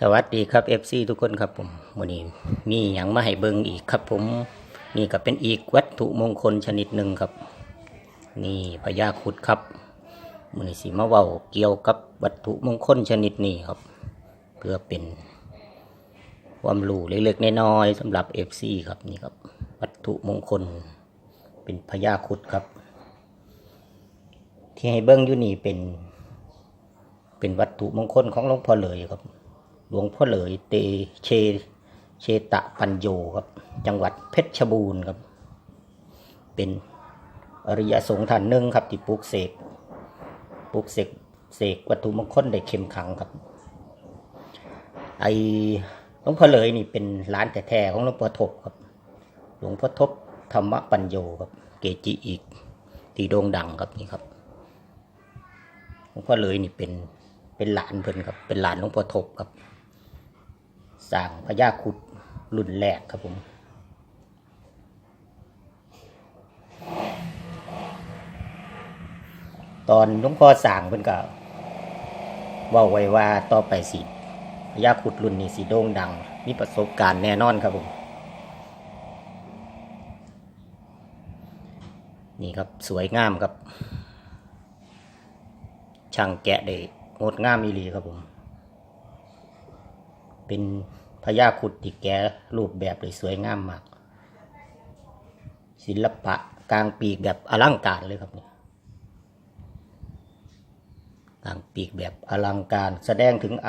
สวัสดีครับ FC ทุกคนครับผมวันนี้มีอย่างมาให้เบิ่งอีกครับผม นี่ก็เป็นอีกวัตถุมงคลชนิดหนึ่งครับ นี่พญาคุดครับมันนี้สิมาเว้าเกี่ยวกับวัตถุมงคลชนิดนี้ครับ เพื่อเป็นความรู้เล็กๆน้อยๆสำหรับ FC ครับนี่ครับ วัตถุมงคล เป็นพญาคุดครับ ที่ให้เบิ่งอยู่นี่เป็น เป็นวัตถุมงคลของหลวงพ่อเลยครับ หลวงพ่อเหลยเตเชเชตะปัญโยครับ จังหวัดเพชรบูรณ์ครับ เป็นอริยสงฆ์ท่านหนึ่งครับ ที่ปลูกเสกปลูกเสกเสกวัตถุมงคลได้เข้มขังครับ ไอหลวงพ่อเหลยนี่เป็นร้านแท้ๆของหลวงพ่อทบครับ หลวงพ่อทบธรรมปัญโยครับ เกจิอีกที่โด่งดังครับนี่ครับหลวงพ่อเลยนี่เป็นเป็นหลานเพิ่นครับ เป็นหลานหลวงพ่อทบครับ สร้างพญาคุดรุ่นแรกครับผมตอนหลวงพ่อสร้างเพิ่นก็ว่าไว้ว่าต่อไปสิพญาคุดรุ่นนี้สิโด่งดัง มีประสบการณ์แน่นอนครับผม นี่ครับสวยงามครับ ช่างแกะได้งดงามอีหลีครับผม เป็นพญาครุดที่แกรูปแบบได้สวยงามมาก ศิลปะกลางปีกแบบอลังการเลยครับเนี่ยกลางปีกแบบอลังการ แสดงถึงอ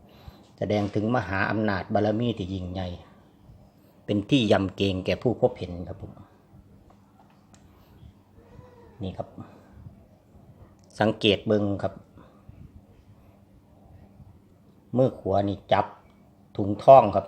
ำแสดงถึงมหาอำนาจบารมีที่ยิ่งใหญ่เป็นที่ยำเกรงแก่ผู้พบเห็นครับผมนี่ครับ สังเกตเบิงครับ เมื่อขวานี่จับ ถุงทองครับ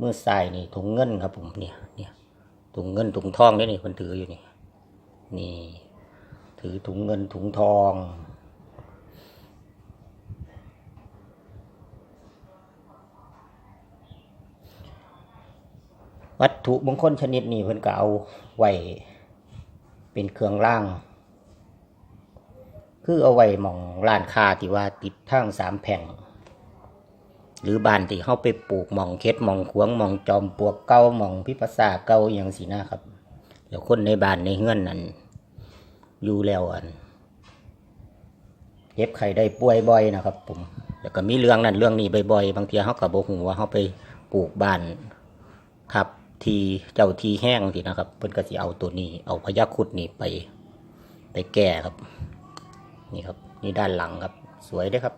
มือซ้ายนี่ถุงเงินครับผมเนี่ยเนี่ยถุงเงินถุงทองนี่นี่คนถืออยู่นี่นี่ ถือถุงเงินถุงทองวัตถุมงคลชนิดนี้เพิ่นก็เอาไว้เป็นเครื่องร่าง คือเอาไว้หมองร้านค้าที่ว่าติดทางสามแผง หรือบ้านที่เขาไปปลูกหมองเค็ดหมองขวงหมองจอมปลวกเก่าหมองพิภาษาเก่าอย่างสีนะครับเดี๋ยวคนในบ้านในเฮือนนั้นอยู่แล้วอันเย็บไข่ได้ป่วยบ่อยนะครับผมแล้วก็มีเรื่องนั้นเรื่องนี้บ่อยๆบางทีเขากับโบหูว่าเขาไปปลูกบ้านทับทีเจ้าทีแห้งสินะครับเพิ่นก็สิเอาตัวนี้ เอาพญาคุดนี่ไป ไปแก้ครับ นี่ครับ นี่ด้านหลังครับ สวยด้วยครับ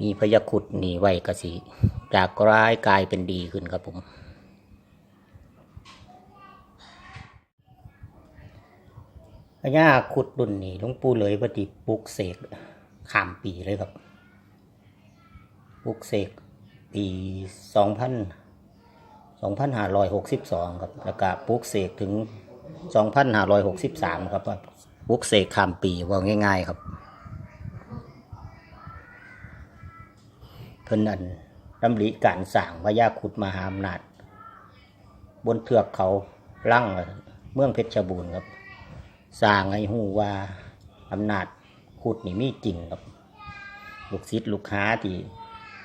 มีพยาคุดหนีไว้กระสีจากร้ายกลายเป็นดีขึ้นครับผมพญาครุดดุนนี่หลวงปู่เลยปฏิปลุกเสกข้ามปีเลยครับปลุกเสกปีสองพันสองพันห้าร้อยหกสิบสองครับแล้วก็ปลุกเสกถึงสองพันห้าร้อยหกสิบสามครับปลุกเสกข้ามปีว่าง่าย ๆ ครับ พิ่นอันดำริการสร้างพญาครุดมหาอำนาจ บนเทือกเขาลั่งเมืองเพชรบูรณ์ครับสร้างให้หูว่าอำนาจครุดนี่มีจริงครับลูกศิษย์ลูกค้าที่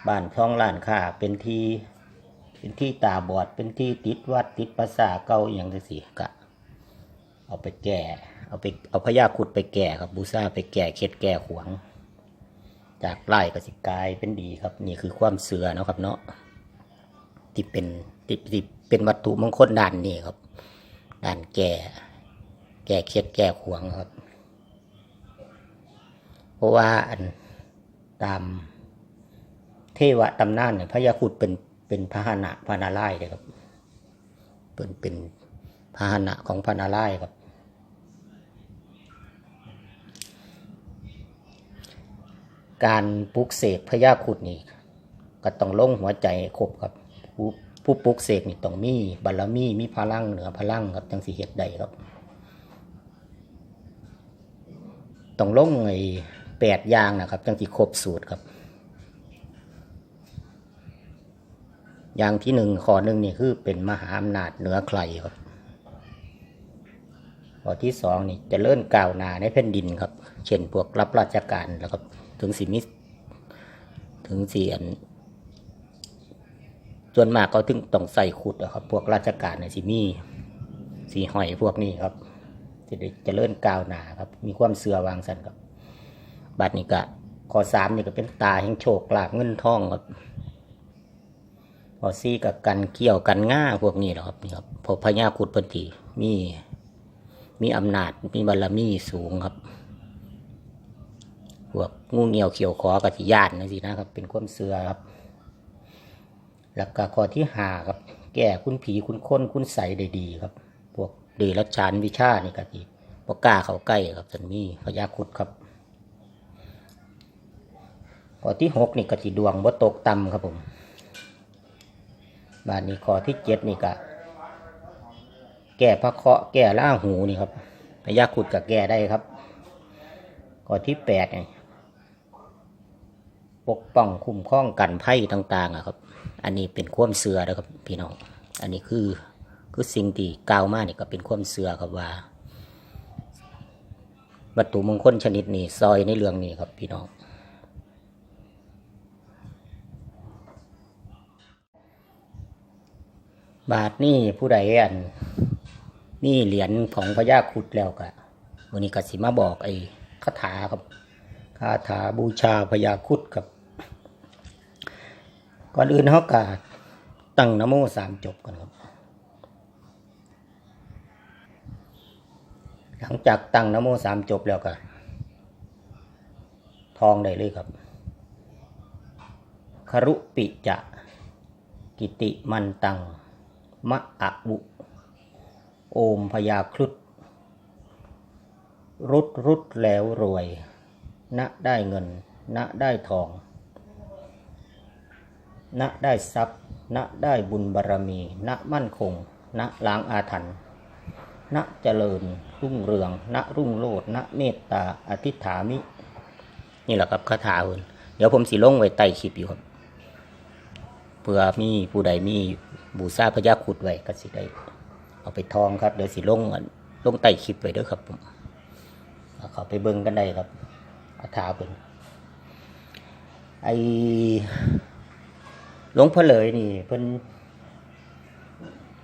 บ้านท้องร้านค้าเป็นที่เป็นที่ตาบอดเป็นที่ติดวัดติดภาษาเก่าอย่างจังซี่ก็เอาไปแก่ เอาไปเอาพญาครุดไปแก่ครับบูชาไปแก่เข็ดแก่ขวาง จากไล่กสิกลายเป็นดีครับ นี่คือความเสือเนาะครับ เนาะที่เป็นที่ที่เป็นวัตถุมงคลด้านนี้ครับ ด้านแก่ แก่เครียดแก่ขวงครับ เพราะว่าอันตามเทวตำนานเนี่ยพญาคุดเป็นเป็นพาหนะพานาไลายเลยครับเป็นเป็นพาหนะของพานาไลายครับ การปลุกเสกพญาครุดนี่ก็ต้องลงหัวใจครบครับ ผู้ผู้ปลุกเสกนี่ต้องมีบารมีมีพลังเหนือพลังครับจังสิเฮ็ดได้ครับต้องลงไอ้แปดอย่างนะครับจังสิครบสูตรครับอย่างที่หนึ่งข้อหนึ่งนี่คือเป็นมหาอำนาจเหนือใครครับข้อที่สองนี่จะเลื่อนกล่าวหนาในแผ่นดินครับ เช่นพวกรับราชการแล้วครับ ถึงสีมิถึงสีอันส่วนมากก็ถึงต้องใส่ขุดอะครับ พวกราชการในสีมีสีหอยพวกนี้ครับจะได้จะเลื่อนกาวหนาครับ มีความเสือวางสันครับบัดนี้ก็ข้อสามนี่ก็เป็นตาแห่งโชคลาภเงินทองครับข้อสี่กับกันเกี่ยวกันง่าพวกนี้แหละครับนี่ครับพอพญาครุดพันธีมีมีอำนาจมีบารมีสูงครับ งูเงียวเขียวขอกับที่ญาตินะสินะครับ เป็นความเสือครับแล้วก็ข้อที่หาครับ แก้คุณผีคุณค้นคุณใสได้ดีครับ พวกเดรัจฉานวิชานี่ก็ที่ปกล้าเขาใกล้ครับท่านมีพญาคุดครับข้อที่หกนี่ก็ที่ดวงบ่ตกต่ำครับผมบานนี้ข้อที่เจ็ดนี่ก็แก้พระเคราะห์แก้ล่าหูนี่ครับพยาขุดกับแก้ได้ครับ ข้อที่แปดนี่ ปกป้องคุ้มครองกันไพ่ต่างๆอะครับ อันนี้เป็นความเสือนะครับพี่น้อง อันนี้คือคือสิ่งที่กล่าวมานี่ก็เป็นความเสือครับว่า วัตถุมงคลชนิดนี้ซอยในเรื่องนี้ครับพี่น้องบาทนี่ผู้ใดอันนี่เหรียญของพญาคุดแล้วกะวันนี้กสิมาบอกไอ้คาถาครับคาถาบูชาพญาคุดครับ ก่อนอื่นเขากะตั้งนโมสามจบกันครับ หลังจากตั้งนโมสามจบแล้วก็ทองได้เลยครับคารุปิจะกิติมันตัง มะอะบุ โอมพยาครุฑรุดรุดแล้วรวย ณได้เงิน ณได้ทอง ณได้ทรัพย์ ณได้บุญบารรมี ณมั่นคง ณล้างอาถรรพ์ณเจริญ รุ่งเรือง ณรุ่งโรจน์ณเมตตาอธิษฐามิ นี่แหละครับคาถาเพิ่นเดี๋ยวผมสิลงไว้ใต้คลิปอยู่ครับเพื่อมีผู้ใดมีบูชาพญาครุดไว้ก็สิได้เอาไปทองครับ เดี๋ยวสิลงลงใต้คลิปไว้เด้อครับผมเอาเขาไปเบิ่งกันได้ครับคาถาเพิ่นไอ หลวงพ่อเลยนี่ เพิ่น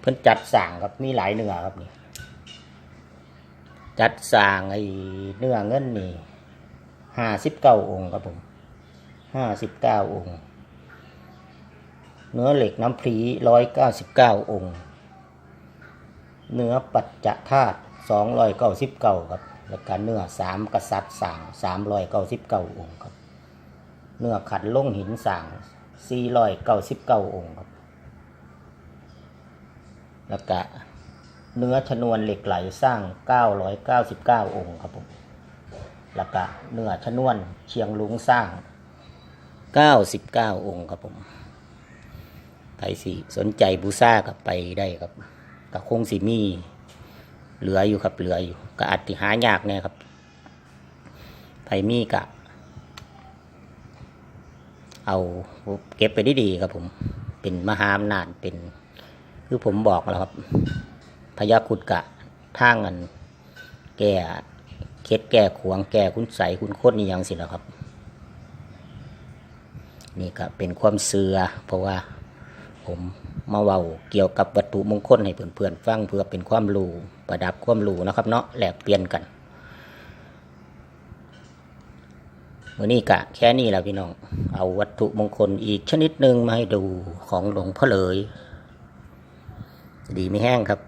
เพิ่นจัดสร้างครับมีหลายเนื้อครับนี่จัดสร้างไอ้เนื้อเงินนี่ห้าสิบเก้าองค์ครับผมห้าสิบเก้าองค์ เนื้อเหล็กน้ำพรีร้อยเก้าสิบเก้าองค์ เนื้อปัจจธาตุสองร้อยเก้าสิบเก้าครับแล้วก็เนื้อสามกษัตริย์สั่งสามร้อยเก้าสิบเก้าองค์ครับ เนื้อขัดล่งหินสั่ง สี่ร้อยเก้าสิบเก้าองค์ครับ แล้วก็เนื้อชนวนเหล็กไหลสร้างเก้าร้อยเก้าสิบเก้าองค์ครับผมแล้วก็เนื้อชนวนเชียงลุงสร้างเก้าสิบเก้าองค์ครับผมใครสิสนใจบูซ่ากับไปได้ครับก็คงสิมีเหลืออยู่ครับเหลืออยู่ก็อาจติหายากแน่ครับไผมีกะ เอาเก็บไปได้ดีๆครับผม เป็นมหาอำนาจเป็น คือผมบอกแล้วครับพญาคุดกะท่างอันแก่เคล็ดแก่ขวงแก่คุณใสคุณโคตรนี่ยังสิแล้วครับ นี่ก็เป็นความเสือเพราะว่าผมมาเว้าเกี่ยวกับวัตถุมงคลให้เพื่อนๆฟังเพื่อเป็นความรู้ประดับความรู้นะครับเนาะแลกเปลี่ยนกัน วันนี้กะแค่นี้แหละพี่น้อง เอาวัตถุมงคลอีกชนิดหนึ่งมาให้ดูของหลวงพ่อเลย ดีไม่แห้งครับ